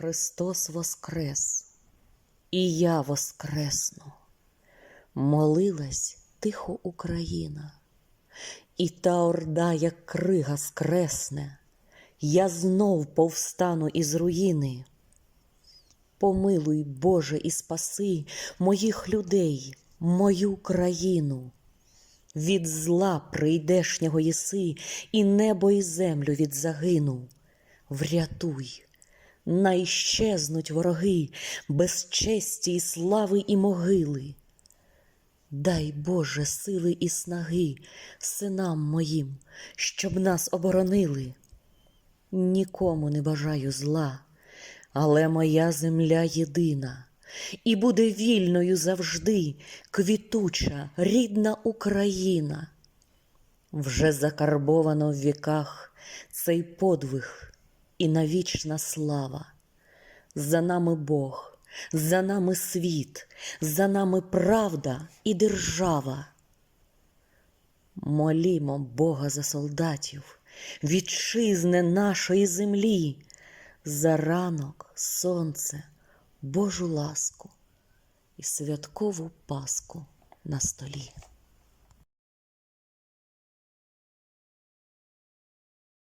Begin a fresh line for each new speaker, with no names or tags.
Христос воскрес, і я воскресну. Молилась тихо Україна, і та орда, як крига скресне, я знов повстану із руїни. Помилуй, Боже, і спаси моїх людей, мою країну. Від зла прийдешнього єси, і небо, і землю від загину. Врятуй, найщезнуть вороги, без честі і слави і могили. Дай Боже сили і снаги синам моїм, щоб нас оборонили. Нікому не бажаю зла, але моя земля єдина, і буде вільною завжди квітуча, рідна Україна. Вже закарбовано в віках цей подвиг і навічна слава. За нами Бог, за нами світ, за нами правда і держава. Молімо Бога за солдатів, вітчизни нашої землі, за ранок, сонце, Божу ласку і святкову паску на столі.